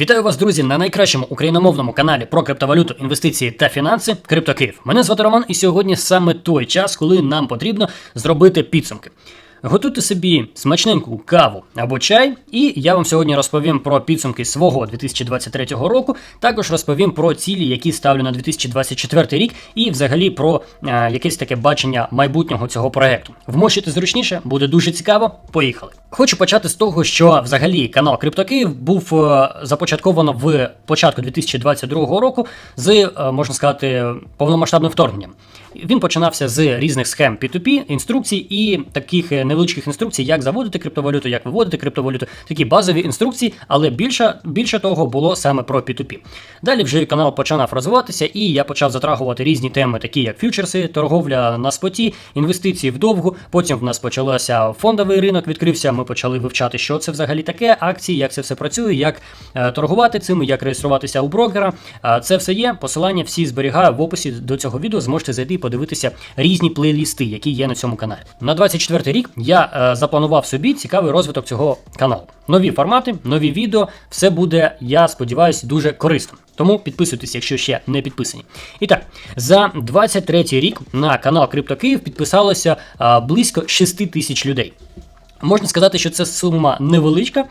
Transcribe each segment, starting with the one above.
Вітаю вас, друзі, на найкращому україномовному каналі про криптовалюту, інвестиції та фінанси Криптокиїв. Мене звати Роман, і сьогодні саме той час, коли нам потрібно зробити підсумки. Готуйте собі смачненьку каву або чай, і я вам сьогодні розповім про підсумки свого 2023 року. Також розповім про цілі, які ставлю на 2024 рік, і взагалі про е, якесь таке бачення майбутнього цього проекту. Вмощуйте зручніше, буде дуже цікаво. Поїхали. Хочу почати з того, що взагалі канал CryptoKiv був е, започатковано в початку 2022 року з, е, можна сказати, повномасштабним вторгненням. Він починався з різних схем P2P, інструкцій і таких е, невеличких інструкцій, як заводити криптовалюту, як виводити криптовалюту, такі базові інструкції, але більше, більше того було саме про P2P. Далі вже канал починав розвиватися, і я почав затрагувати різні теми, такі як фьючерси, торговля на споті, інвестиції в довгу. Потім в нас почалося фондовий ринок, відкрився. Ми почали вивчати, що це взагалі таке, акції, як це все працює, як е, торгувати цим, як реєструватися у брокера. Це все є. Посилання всі зберігаю в описі до цього відео. Зможете зайти подивитися різні плейлісти, які є на цьому каналі. На 24 рік я е, запланував собі цікавий розвиток цього каналу. Нові формати, нові відео. Все буде, я сподіваюся, дуже корисним. Тому підписуйтесь, якщо ще не підписані. І так, за 23 рік на канал CryptoKiv підписалося е, близько 6 тисяч людей. Можна сказати, що це сума невеличка,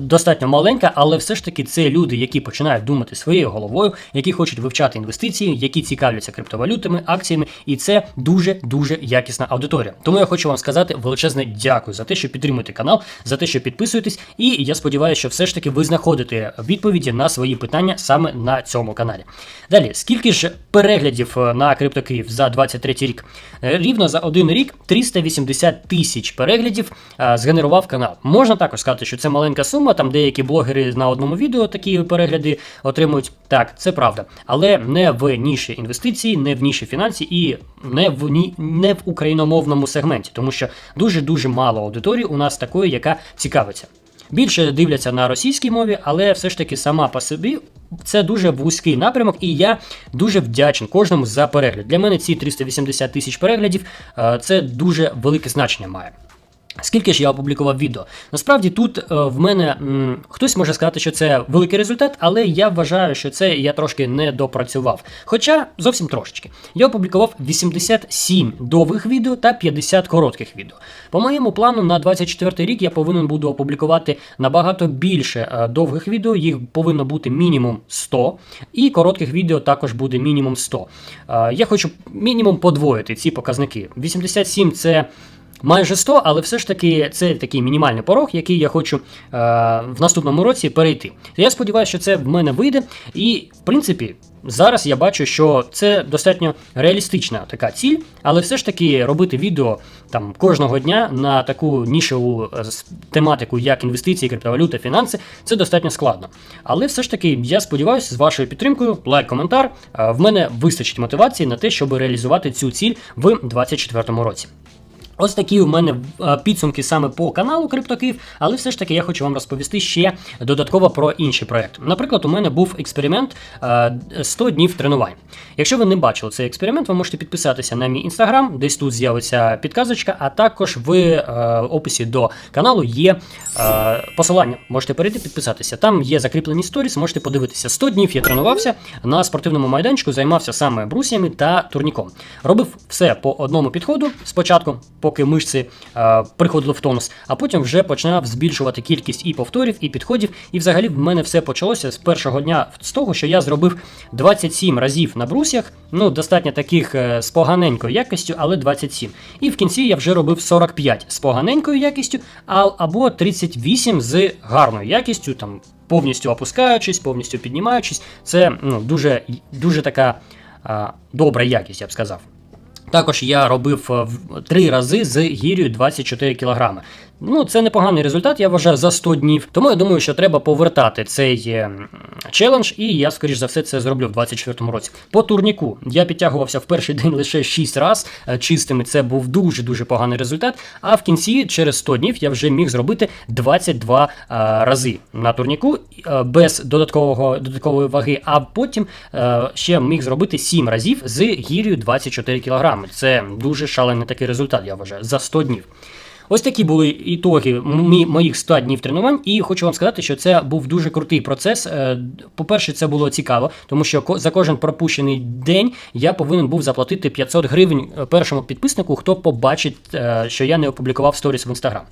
достатньо маленька, але все ж таки це люди, які починають думати своєю головою, які хочуть вивчати інвестиції, які цікавляться криптовалютами, акціями, і це дуже дуже якісна аудиторія. Тому я хочу вам сказати величезне дякую за те, що підтримуєте канал, за те, що підписуєтесь, і я сподіваюся, що все ж таки ви знаходите відповіді на свої питання саме на цьому каналі. Далі, скільки ж переглядів е, на CryptoKiv за 23 рік? Е, Рівно за один рік 380 тисяч переглядів згенерував канал. Можна також сказати, що це маленька сума. Там деякі блогери на одному відео такі перегляди отримують. Так, це правда, але не в ніші інвестиції, не в ніші фінансі і не в ні не в україномовному сегменті, тому що дуже дуже мало аудиторії у нас такої, яка цікавиться. Більше дивляться на російській мові, але все ж таки сама по собі це дуже вузький напрямок, і я дуже вдячний кожному за перегляд. Для мене ці 380 тисяч переглядів е, це дуже велике значення має. Скільки ж я опублікував відео? Насправді тут е, в мене м, хтось може сказати, що це великий результат, але я вважаю, що це я трошки не допрацював. Хоча зовсім трошечки. Я опублікував 87 довгих відео та 50 коротких відео. По моєму плану на 24 рік я повинен буду опублікувати набагато більше е, довгих відео, їх повинно бути мінімум 100, і коротких відео також буде мінімум 100. Е, я хочу мінімум подвоїти ці показники. 87 це. Майже 100, але все ж таки це такий мінімальний порог, який я хочу е, в наступному році перейти. Я сподіваюся, що це в мене вийде. І, в принципі, зараз я бачу, що це достатньо реалістична така ціль, але все ж таки робити відео там кожного дня на таку нішеву е, тематику, як інвестиції, криптовалюта, фінанси, це достатньо складно. Але все ж таки, я сподіваюся, з вашою підтримкою, лайк, коментар, е, в мене вистачить мотивації на те, щоб реалізувати цю ціль в 2024 році. Ось такі у мене е, підсумки саме по каналу CryptoKiv, але все ж таки я хочу вам розповісти ще додатково про інші проекти. Наприклад, у мене був експеримент е, 100 днів тренувань. Якщо ви не бачили цей експеримент, ви можете підписатися на мій інстаграм, десь тут з'явиться підказочка, а також в е, описі до каналу є е, посилання. Можете перейти підписатися. Там є закріплені сторіс, можете подивитися. 100 днів я тренувався на спортивному майданчику, займався саме брусьями та турніком. Робив все по одному підходу спочатку, поки мишці е, приходили в тонус, а потім вже починав збільшувати кількість і повторів, і підходів. І взагалі в мене все почалося з першого дня з того, що я зробив 27 разів на брусьях, ну достатньо таких е, з поганенькою якістю, але 27. І в кінці я вже робив 45 з поганенькою якістю, а, або 38 з гарною якістю, там повністю опускаючись, повністю піднімаючись. Це ну, дуже, дуже така добра якість, я б сказав. Також я робив е, три рази з гір'ю 24 кг. Ну, це непоганий результат, я вважаю, за 100 днів. Тому я думаю, що треба повертати цей е, челендж, і я, скоріш за все, це зроблю в 2024 році. По турніку я підтягувався в перший день лише 6 разів чистими. Це був дуже дуже поганий результат. А в кінці, через 100 днів, я вже міг зробити 22 е, рази на турніку е, без додаткового додаткової ваги. А потім е, ще міг зробити 7 разів з гір'ю 24 кг. Це дуже шалений такий результат, я вважаю, за 100 днів. Ось такі були ітоги моїх 100 днів тренувань, і хочу вам сказати, що це був дуже крутий процес. Е, По-перше, це було цікаво, тому що за кожен пропущений день я повинен був заплатити 500 гривень е, першому підписнику, хто побачить, е, що я не опублікував сторіс в інстаграм.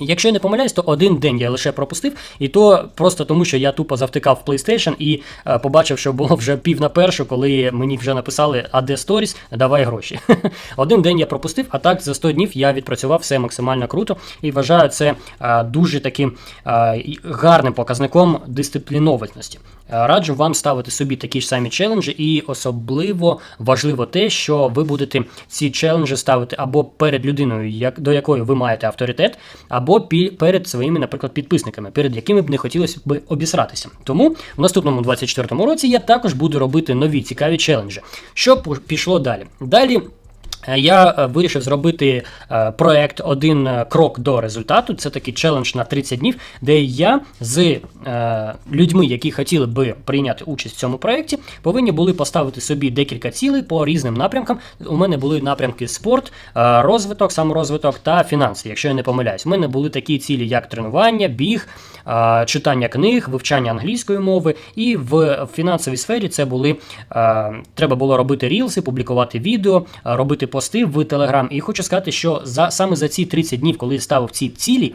Якщо я не помиляюсь, то один день я лише пропустив, і то просто тому, що я тупо завтикав в PlayStation і е, побачив, що було вже пів на першу, коли мені вже написали, а де сторіс, давай гроші. один день я пропустив, а так за 100 днів я відпрацював все максимально круто і вважаю це е, дуже таким е, гарним показником дисциплінованості. Е, Раджу вам ставити собі такі ж самі челенджі, і особливо важливо те, що ви будете ці челенджі ставити або перед людиною, як, до якої ви маєте авторитет, або пі- перед своїми, наприклад, підписниками, перед якими б не хотілося б обісратися. Тому в наступному 24-му році я також буду робити нові цікаві челенджі. Що пішло далі? Далі. Я е, вирішив зробити е, проект один е, крок до результату. Це такий челендж на 30 днів, де я з людьми, які хотіли би прийняти участь в цьому проєкті, повинні були поставити собі декілька цілей по різним напрямкам. У мене були напрямки спорт, розвиток, саморозвиток та фінанси, якщо я не помиляюсь. У мене були такі цілі, як тренування, біг, читання книг, вивчання англійської мови. І в фінансовій сфері це були треба було робити рілси, публікувати відео, робити пости в Телеграм. І хочу сказати, що за саме за ці 30 днів, коли ставив ці цілі.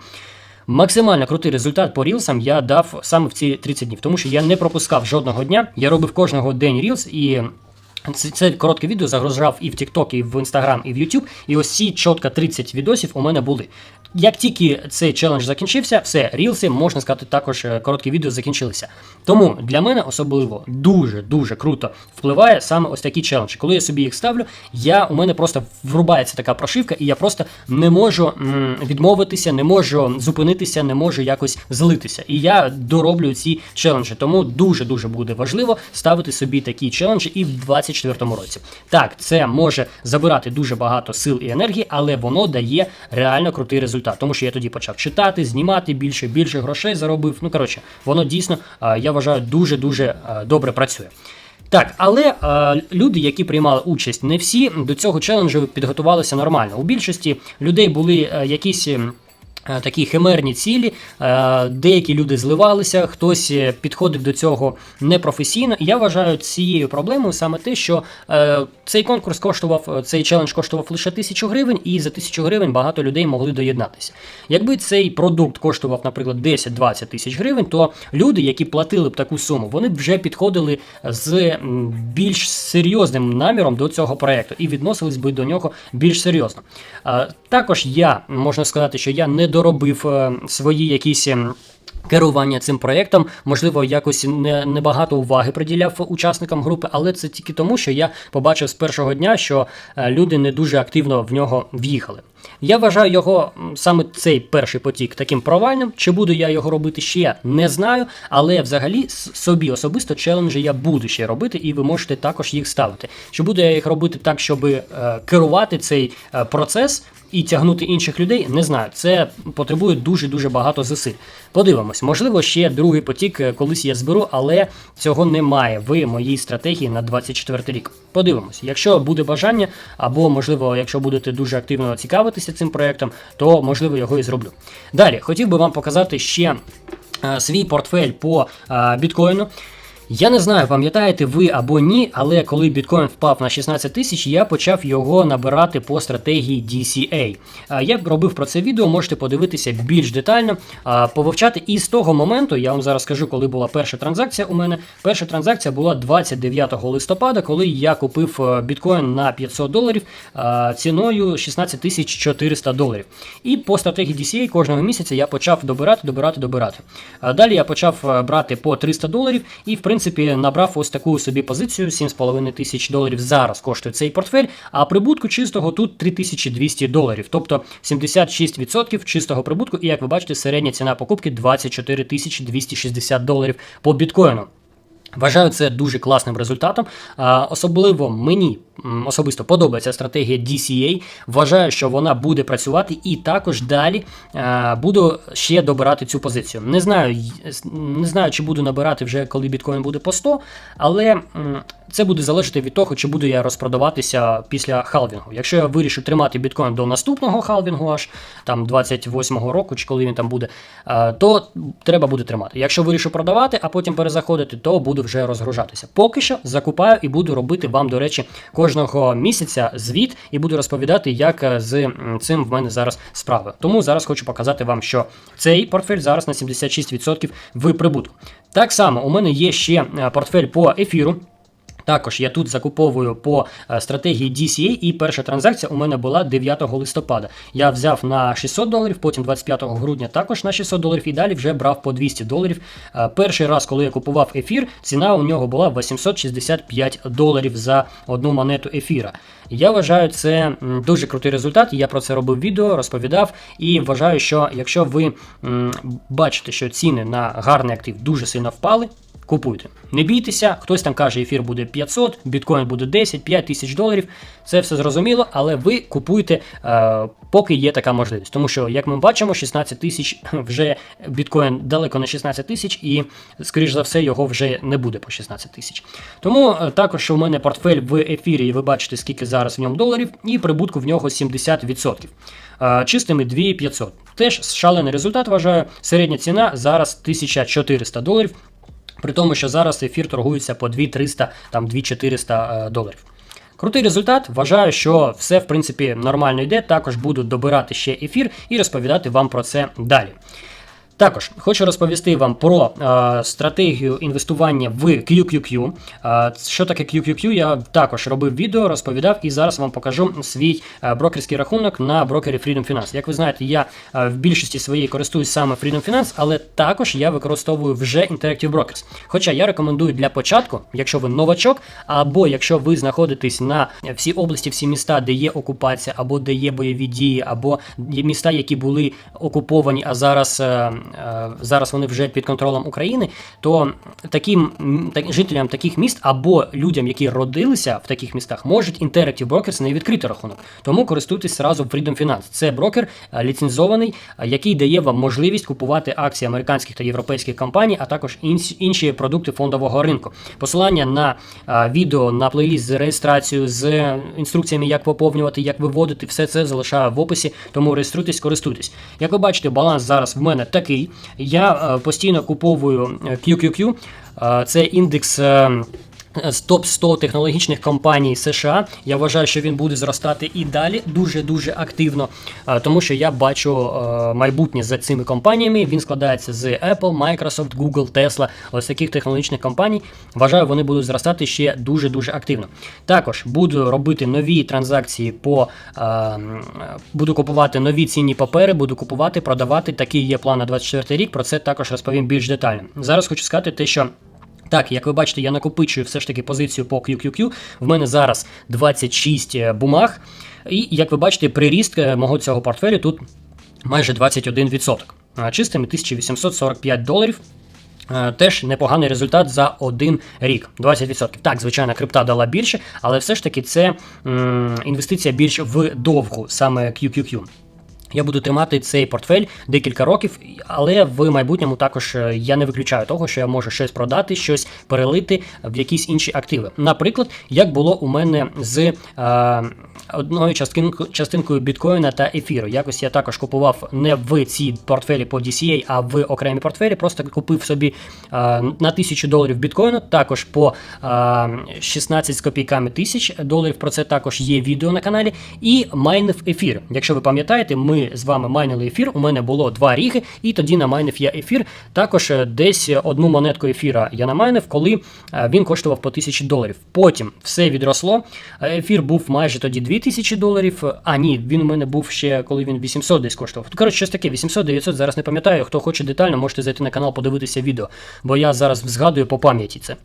Максимально крутий результат по рілсам я дав саме в ці 30 днів, тому що я не пропускав жодного дня. Я робив кожного день рілс і. Це, коротке відео загружав і в TikTok, і в Instagram, і в YouTube. І ось ці чітко 30 відосів у мене були. Як тільки цей челендж закінчився, все, рілси, можна сказати, також е, короткі відео закінчилися. Тому для мене особливо дуже-дуже круто впливає саме ось такі челенджі. Коли я собі їх ставлю, я, у мене просто врубається така прошивка, і я просто не можу відмовитися, не можу зупинитися, не можу якось злитися. І я дороблю ці челенджі. Тому дуже-дуже буде важливо ставити собі такі челенджі і в 2024 році. Так, це може забирати дуже багато сил і енергії, але воно дає реально крутий результат. Тому що я тоді почав читати, знімати більше, більше грошей заробив. Ну коротше, воно дійсно, я вважаю, дуже дуже добре працює. Так, але е, люди, які приймали участь, не всі до цього челенджу підготувалися нормально. У більшості людей були е, якісь. Е, Такі химерні цілі, Е, деякі люди зливалися, хтось е, підходив до цього непрофесійно. І я вважаю цією проблемою саме те, що цей конкурс коштував, цей челендж коштував лише тисячу гривень, і за тисячу гривень багато людей могли доєднатися. Якби цей продукт коштував, наприклад, 10-20 тисяч гривень, то люди, які платили б таку суму, вони б вже підходили з більш серйозним наміром до цього проекту і відносились би до нього більш серйозно. Також я можна сказати, що я не доробив е, свої якісь. ем, Керування цим проєктом, можливо, якось не, небагато уваги приділяв учасникам групи, але це тільки тому, що я побачив з першого дня, що е, люди не дуже активно в нього в'їхали. Я вважаю його саме цей перший потік таким провальним. Чи буду я його робити ще, не знаю. Але взагалі собі особисто челенджі я буду ще робити, і ви можете також їх ставити. Чи буду я їх робити так, щоб е, керувати цей процес? І тягнути інших людей, не знаю. Це потребує дуже дуже багато зусиль. Подивимось, можливо, ще другий потік е, колись я зберу, але цього немає в моїй стратегії на 24 рік. Подивимось, якщо буде бажання, або можливо, якщо будете дуже активно цікавитися цим проектом, то можливо його і зроблю. Далі хотів би вам показати ще е, свій портфель по е, біткоїну. Я не знаю, пам'ятаєте ви або ні, але коли біткоін впав на 16 тисяч, я почав його набирати по стратегії DCA. Я робив про це відео, можете подивитися більш детально, повивчати. І з того моменту, я вам зараз скажу, коли була перша транзакція у мене. Перша транзакція була 29 листопада, коли я купив е, біткоін на 500 доларів ціною 16 тисяч 400 доларів. І по стратегії DCA кожного місяця я почав добирати, добирати, добирати. Далі я почав е, брати по 300 доларів і, в принципі, набрав ось таку собі позицію 7,5 тисяч доларів. Зараз коштує цей портфель, а прибутку чистого тут 3200 доларів, тобто 76% чистого прибутку. І як ви бачите, середня ціна покупки 24 тисячі 260 доларів по біткоїну. Вважаю це дуже класним результатом. Особливо мені особисто подобається стратегія DCA. Вважаю, що вона буде працювати, і також далі е, буду ще добирати цю позицію. Не знаю, не знаю, чи буду набирати вже коли біткоін буде по 100, але це буде залежати від того, чи буду я розпродаватися після халвінгу. Якщо я вирішу тримати біткоін до наступного халвінгу, аж там 28-го року, чи коли він там буде, е, то треба буде тримати. Якщо вирішу продавати, а потім перезаходити, то буду вже розгружатися. Поки що закупаю і буду робити вам, до речі, кожного місяця звіт і буду розповідати, як е, з цим в мене зараз справи. Тому зараз хочу показати вам, що цей портфель зараз на 76% в прибутку. Так само у мене є ще е, портфель по ефіру. Також я тут закуповую по е, стратегії DCA, і перша транзакція у мене була 9 листопада. Я взяв на 600 доларів, потім 25 грудня також на 600 доларів і далі вже брав по 200 доларів. Е, Перший раз, коли я купував ефір, ціна у нього була 865 доларів за одну монету ефіра. Я вважаю, це дуже крутий результат. Я про це робив відео, розповідав і вважаю, що якщо ви бачите, що ціни на гарний актив дуже сильно впали. Купуйте. Не бійтеся, хтось там каже, ефір буде 500, біткоін буде 10, 5 тисяч доларів. Це все зрозуміло, але ви купуйте, е, поки є така можливість. Тому що, як ми бачимо, 16 тисяч вже біткоін далеко не 16 тисяч, і, скоріш за все, його вже не буде по 16 тисяч. Тому е, також у мене портфель в ефірі, і ви бачите, скільки зараз в ньому доларів, і прибутку в нього 70%. Е, Чистими 2500. Теж шалений результат вважаю. Середня ціна зараз 1400 доларів. При тому, що зараз ефір торгується по 2300, там 2400 е, доларів. Крутий результат. Вважаю, що все в принципі нормально йде. Також буду добирати ще ефір і розповідати вам про це далі. Також хочу розповісти вам про е, стратегію інвестування в QQQ. Е, що таке QQQ? Я також робив відео, розповідав і зараз вам покажу свій е, брокерський рахунок на брокері Freedom Finance. Як ви знаєте, я е, в більшості своїй користуюсь саме Freedom Finance, але також я використовую вже Interactive Brokers. Хоча я рекомендую для початку, якщо ви новачок, або якщо ви знаходитесь на всій області, всі міста, де є окупація, або де є бойові дії, або міста, які були окуповані, а зараз, е, зараз вони вже під контролем України, то таким так, жителям таких міст або людям, які родилися в таких містах, можуть Interactive Brokers не відкрити рахунок. Тому користуйтесь зразу Freedom Finance. Це брокер е, ліцензований, е, який дає вам можливість купувати акції американських та європейських компаній, а також інші продукти фондового ринку. Посилання на е, відео на плейліст з реєстрацією, з інструкціями, як поповнювати, як виводити, все це залишаю в описі. Тому реєструйтесь, користуйтесь. Як ви бачите, баланс зараз в мене такий. Я е, постійно куповую е, QQQ. Е, Це індекс. З топ 100 технологічних компаній США. Я вважаю, що він буде зростати і далі дуже дуже активно, тому що я бачу е, майбутнє за цими компаніями. Він складається з Apple, Microsoft, Google, Tesla, ось таких технологічних компаній. Вважаю, вони будуть зростати ще дуже дуже активно. Також буду робити нові транзакції по е, буду купувати нові цінні папери, буду купувати, продавати. Такий є план на 24 рік. Про це також розповім більш детально. Зараз хочу сказати те, що. Так, як ви бачите, я накопичую все ж таки позицію по QQQ. В мене зараз 26 бумаг. І як ви бачите, приріст е, мого цього портфелю тут майже 21%. Чистими 1845 доларів. Е, Теж непоганий результат за один рік. 20%. Так, звичайно, крипта дала більше, але все ж таки це м, інвестиція більш в довгу, саме QQQ. Я буду тримати цей портфель декілька років, але в майбутньому також е, я не виключаю того, що я можу щось продати, щось перелити в якісь інші активи. Наприклад, як було у мене з е, одною частинкою, частинкою біткоїна та ефіру. Якось я також купував не в цій портфелі по DCA, а в окремі портфелі. Просто купив собі е, на тисячу доларів біткоїну, також по е, 16 з копійками тисяч доларів. Про це також є відео на каналі. І майнив ефір. Якщо ви пам'ятаєте, ми з вами майнили ефір. У мене було два ріги, і тоді намайнив я ефір. Також е, десь одну монетку ефіра я намайнив, коли е, він коштував по 1000 доларів. Потім все відросло. Ефір був майже тоді 2000 доларів. А ні, він у мене був ще коли він 800 десь коштував. Коротше, щось таке, 800-900, зараз не пам'ятаю. Хто хоче детально, можете зайти на канал, подивитися відео, бо я зараз згадую по пам'яті це.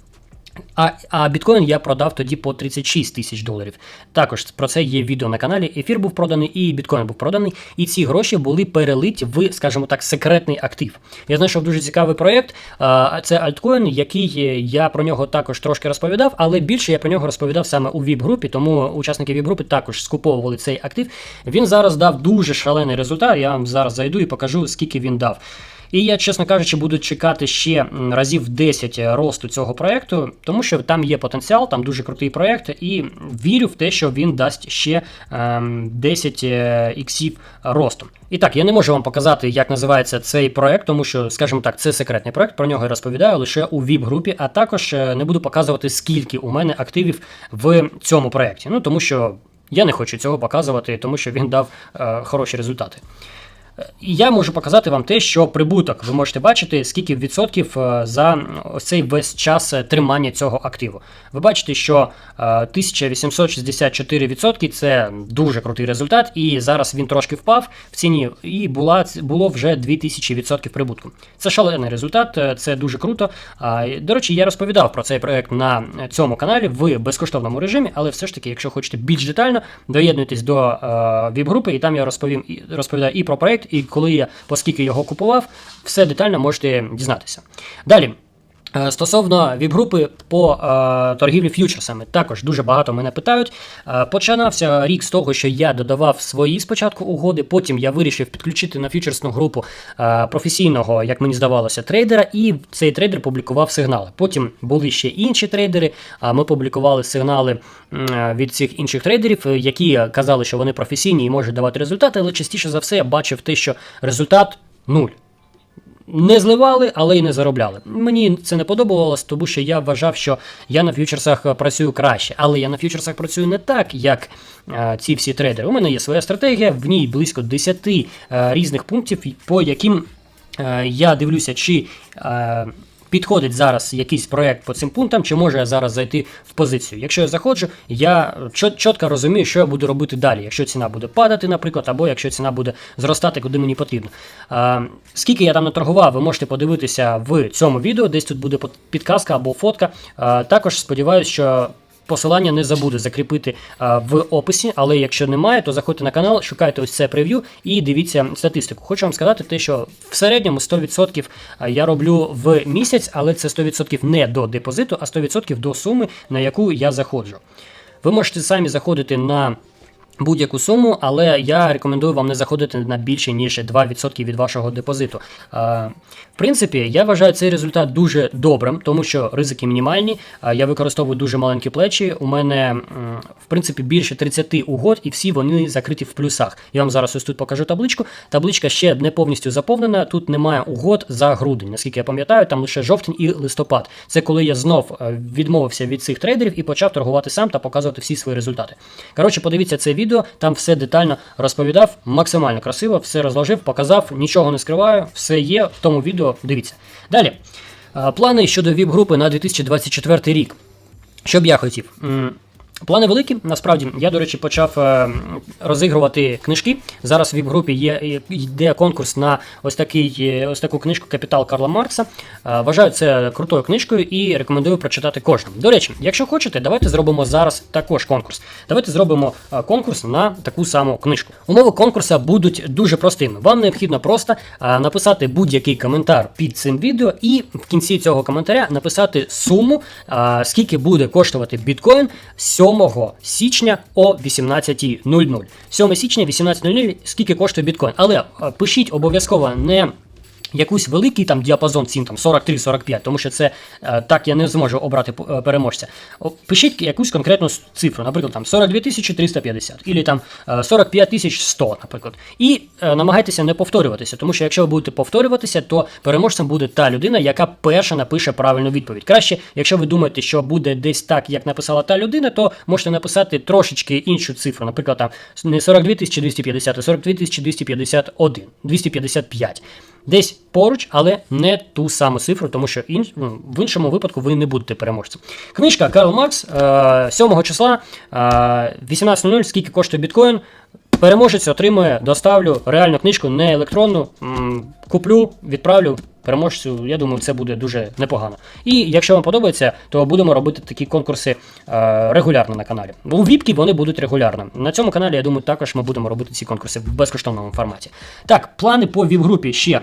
А, а біткоін я продав тоді по 36 тисяч доларів. Також про це є відео на каналі. Ефір був проданий і біткоін був проданий. І ці гроші були перелиті в, скажімо так, секретний актив. Я знайшов дуже цікавий проєкт. Це альткоін, який е, я про нього також трошки розповідав, але більше я про нього розповідав саме у ВІП-групі, тому учасники ВІП-групи також скуповували цей актив. Він зараз дав дуже шалений результат. Я вам зараз зайду і покажу, скільки він дав. І я, чесно кажучи, буду чекати ще разів 10 росту цього проекту, тому що там є потенціал, там дуже крутий проект, і вірю в те, що він дасть ще ем, 10 е, іксів росту. І так, я не можу вам показати, як називається цей проект, тому що, скажімо так, це секретний проект. Про нього я розповідаю лише у ВІП-групі, а також е, не буду показувати, скільки у мене активів в цьому проекті. Ну тому що я не хочу цього показувати, тому що він дав е, хороші результати. Я можу показати вам те, що прибуток ви можете бачити, скільки відсотків е, за цей весь час е, тримання цього активу. Ви бачите, що е, 1864 відсотки це дуже крутий результат, і зараз він трошки впав в ціні, і була було вже 2000 відсотків прибутку. Це шалений результат, е, це дуже круто. До речі, я розповідав про цей проект на цьому каналі в безкоштовному режимі, але все ж таки, якщо хочете більш детально, доєднуйтесь до е, віп-групи, і там я розповім розповідаю і про проект, і коли я оскільки його купував, все детально можете дізнатися. Далі. Е, Стосовно віп-групи по е, торгівлі ф'ючерсами, також дуже багато мене питають. Е, починався рік з того, що я додавав свої спочатку угоди, потім я вирішив підключити на ф'ючерсну групу е, професійного, як мені здавалося, трейдера, і цей трейдер публікував сигнали. Потім були ще інші трейдери. А ми публікували сигнали е, від цих інших трейдерів, е, які казали, що вони професійні і можуть давати результати, але частіше за все я бачив те, що результат нуль. Не зливали, але й не заробляли. Мені це не подобалось, тому що я вважав, що я на ф'ючерсах працюю краще, але я на ф'ючерсах працюю не так, як е, ці всі трейдери. У мене є своя стратегія, в ній близько 10 е, різних пунктів, по яким е, я дивлюся, чи е, підходить зараз якийсь проект по цим пунктам, чи можу я зараз зайти в позицію. Якщо я заходжу, я чітко розумію, що я буду робити далі. Якщо ціна буде падати, наприклад, або якщо ціна буде зростати, куди мені потрібно. А, скільки я там наторгував, ви можете подивитися в цьому відео, десь тут буде підказка або фотка. А, також сподіваюся, що. Посилання не забуду закріпити в описі, але якщо немає, то заходьте на канал, шукайте ось це прев'ю і дивіться статистику. Хочу вам сказати, те, що в середньому 100% я роблю в місяць, але це 100% не до депозиту, а 100% до суми, на яку я заходжу. Ви можете самі заходити на будь-яку суму, але я рекомендую вам не заходити на більше ніж 2% від вашого депозиту. Принципі, я вважаю цей результат дуже добрим, тому що ризики мінімальні. Я використовую дуже маленькі плечі. У мене в принципі більше 30 угод, і всі вони закриті в плюсах. Я вам зараз ось тут покажу табличку. Табличка ще не повністю заповнена. Тут немає угод за грудень. Наскільки я пам'ятаю, там лише жовтень і листопад. Це коли я знов е, відмовився від цих трейдерів і почав торгувати сам та показувати всі свої результати. Коротше, подивіться це відео, там все детально розповідав, максимально красиво, все розложив, показав, нічого не скриваю, все є в тому відео. Дивіться. Далі. Плани щодо ВІП-групи на 2024 рік. Що б я хотів? Плани великі. Насправді, я, до речі, почав е, розігрувати книжки. Зараз в віп-групі є йде конкурс на ось такий е, ось таку книжку Капітал Карла Маркса. Е, Вважаю це крутою книжкою і рекомендую прочитати кожному. До речі, якщо хочете, давайте зробимо зараз також конкурс. Давайте зробимо конкурс на таку саму книжку. Умови конкурсу будуть дуже простими. Вам необхідно просто написати будь-який коментар під цим відео, і в кінці цього коментаря написати суму, скільки буде коштувати біткоін 7 січня о 18.00. 7 січня 18.00, скільки коштує біткоін. Але пишіть обов'язково не. Якийсь великий там діапазон цін, там 43-45, тому що це е, так я не зможу обрати е, переможця. Пишіть якусь конкретну цифру, наприклад, там 42 350, або там е, 45 100, наприклад. І е, намагайтеся не повторюватися, тому що якщо ви будете повторюватися, то переможцем буде та людина, яка перша напише правильну відповідь. Краще, якщо ви думаєте, що буде десь так, як написала та людина, то можете написати трошечки іншу цифру, наприклад, там не 42 250, а 42 251, 255 десь поруч, але не ту саму цифру, тому що інш, ну, в іншому випадку ви не будете переможцем. Книжка Карл Маркс е, 7 числа е, 18.00, скільки коштує біткоін. Переможець отримує, доставлю реальну книжку, не електронну. Куплю, відправлю переможцю. Я думаю, це буде дуже непогано. І якщо вам подобається, то будемо робити такі конкурси е, регулярно на каналі. У Віпки вони будуть регулярно. На цьому каналі, я думаю, також ми будемо робити ці конкурси в безкоштовному форматі. Так, плани по віп-групі ще.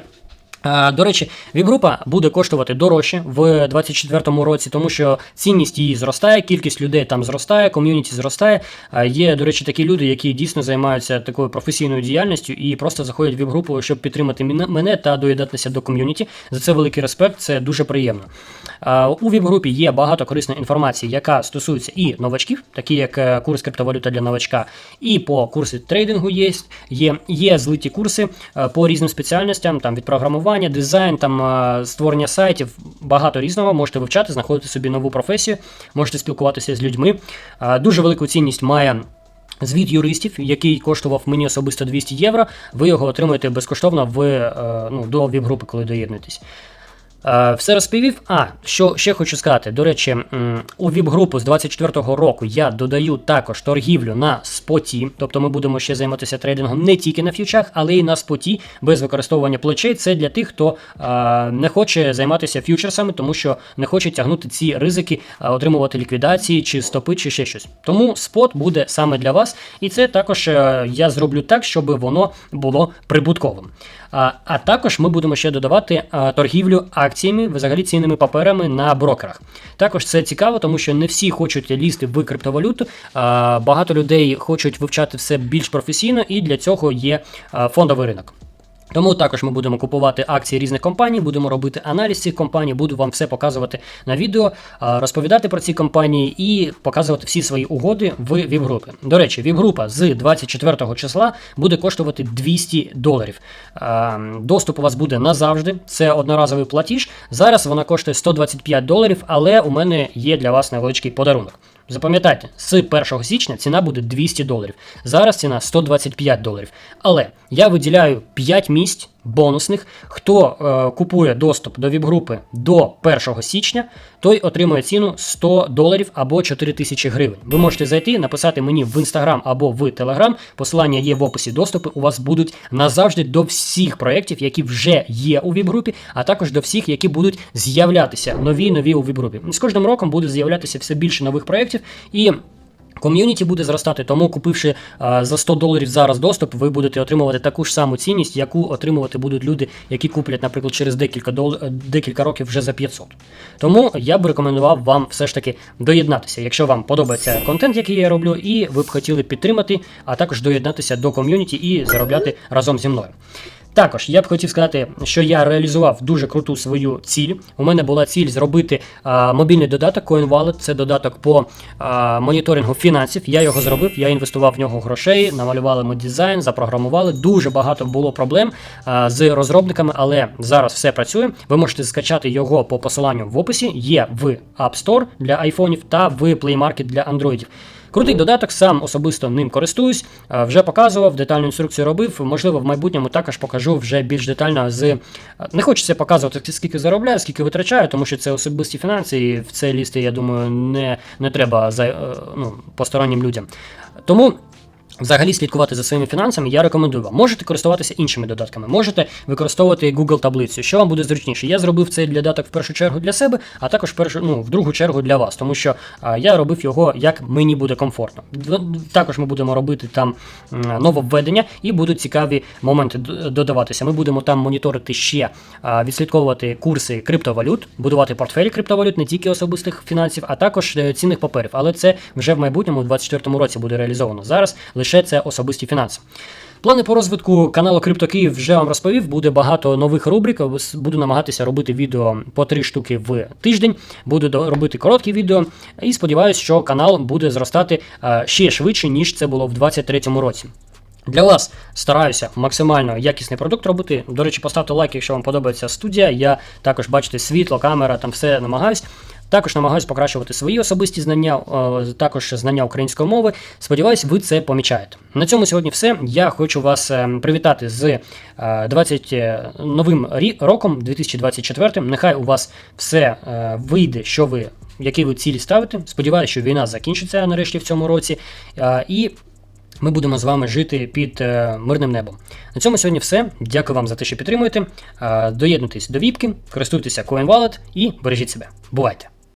Е, До речі, віп-група буде коштувати дорожче в 2024 році, тому що цінність її зростає, кількість людей там зростає, ком'юніті зростає. Е, Є, до речі, такі люди, які дійсно займаються такою професійною діяльністю і просто заходять в віп-групу, щоб підтримати мене- та доєднатися до ком'юніті. За це великий респект, це дуже приємно. Е, У віп-групі є багато корисної інформації, яка стосується і новачків, такі як курс криптовалюта для новачка, і по курси трейдингу є. Є, є злиті курси по різним спеціальностям, там від програмування, дизайн, там е, створення сайтів, багато різного. Можете вивчати, знаходити собі нову професію, можете спілкуватися з людьми. Е, Дуже велику цінність має. Звіт юристів, який коштував мені особисто 200 євро, ви його отримуєте безкоштовно в, е, ну, до віп-групи, коли доєднуєтесь. Е, Все розповів. А, що ще хочу сказати. До речі, у віп-групу з 24-го року я додаю також торгівлю на споті. Тобто ми будемо ще займатися трейдингом не тільки на ф'ючах, але й на споті без використовування плечей. Це для тих, хто е, не хоче займатися ф'ючерсами, тому що не хоче тягнути ці ризики, е, отримувати ліквідації чи стопи, чи ще щось. Тому спот буде саме для вас, і це також я зроблю так, щоб воно було прибутковим. А, також ми будемо ще додавати торгівлю акціями, взагалі цінними паперами на брокерах. Також це цікаво, тому що не всі хочуть лізти в криптовалюту. Багато людей хочуть вивчати все більш професійно, і для цього є фондовий ринок. Тому також ми будемо купувати акції різних компаній, будемо робити аналіз цих компаній, буду вам все показувати на відео, розповідати про ці компанії і показувати всі свої угоди в віп-групі. До речі, віп-група з 24 числа буде коштувати 200 доларів. Доступ у вас буде назавжди. Це одноразовий платіж. Зараз вона коштує 125 доларів, але у мене є для вас невеличкий подарунок. Запам'ятайте, з 1 січня ціна буде 200 доларів. Зараз ціна 125 доларів. Але я виділяю 5 місць бонусних. Хто е, купує доступ до віп-групи до 1 січня, той отримує ціну 100 доларів або 4 тисячі гривень. Ви можете зайти, написати мені в інстаграм або в телеграм. Посилання є в описі доступу. У вас будуть назавжди до всіх проєктів, які вже є у віп-групі, а також до всіх, які будуть з'являтися нові нові у віп-групі. З кожним роком буде з'являтися все більше нових проєктів і. Ком'юніті буде зростати, тому купивши а, за 100 доларів зараз доступ, ви будете отримувати таку ж саму цінність, яку отримувати будуть люди, які куплять, наприклад, через декілька дол... е, декілька років вже за 500. Тому я б рекомендував вам все ж таки доєднатися, якщо вам подобається контент, який я роблю, і ви б хотіли підтримати, а також доєднатися до ком'юніті і заробляти разом зі мною. Також я б хотів сказати, що я реалізував дуже круту свою ціль. У мене була ціль зробити а, мобільний додаток CoinWallet. Це додаток по а, моніторингу фінансів. Я його зробив, я інвестував в нього грошей, намалювали ми дизайн, запрограмували. Дуже багато було проблем а, з розробниками, але зараз все працює. Ви можете скачати його по посиланню в описі. Є в App Store для айфонів та в Play Market для андроїдів. Крутий додаток, сам особисто ним користуюсь, вже показував, детальну інструкцію робив. Можливо, в майбутньому також покажу вже більш детально з. Не хочеться показувати, скільки заробляю, скільки витрачаю, тому що це особисті фінанси, і в це лізти, я думаю, не, не треба за, е, ну, постороннім людям. Тому. Взагалі слідкувати за своїми фінансами я рекомендую вам. Можете користуватися іншими додатками, можете використовувати Google таблицю, що вам буде зручніше. Я зробив цей додаток в першу чергу для себе, а також в першу, ну, в другу чергу для вас, тому що а, я робив його як мені буде комфортно. Також ми будемо робити там нововведення і будуть цікаві моменти додаватися. Ми будемо там моніторити ще а, відслідковувати курси криптовалют, будувати портфелі криптовалют, не тільки особистих фінансів, а також е, цінних паперів. Але це вже в майбутньому, у 2024 році буде реалізовано. Зараз лише це особисті фінанси. Плани по розвитку каналу Крипто Київ вже вам розповів. Буде багато нових рубрик. Буду намагатися робити відео по три штуки в тиждень. Буду робити короткі відео. І сподіваюся, що канал буде зростати е, ще швидше, ніж це було в 2023 році. Для вас стараюся максимально якісний продукт робити. До речі, поставте лайк, якщо вам подобається студія. Я також бачите світло, камера, там все намагаюсь. Також намагаюсь покращувати свої особисті знання, е, також знання української мови. Сподіваюсь, ви це помічаєте. На цьому сьогодні все. Я хочу вас е, привітати з е, 20 е, новим рі- роком, 2024. Нехай у вас все е, вийде, що ви, які ви цілі ставите. Сподіваюся, що війна закінчиться нарешті в цьому році. Е, І ми будемо з вами жити під е, мирним небом. На цьому сьогодні все. Дякую вам за те, що підтримуєте. Е, доєднуйтесь до Віпки, користуйтеся CoinWallet і бережіть себе. Бувайте!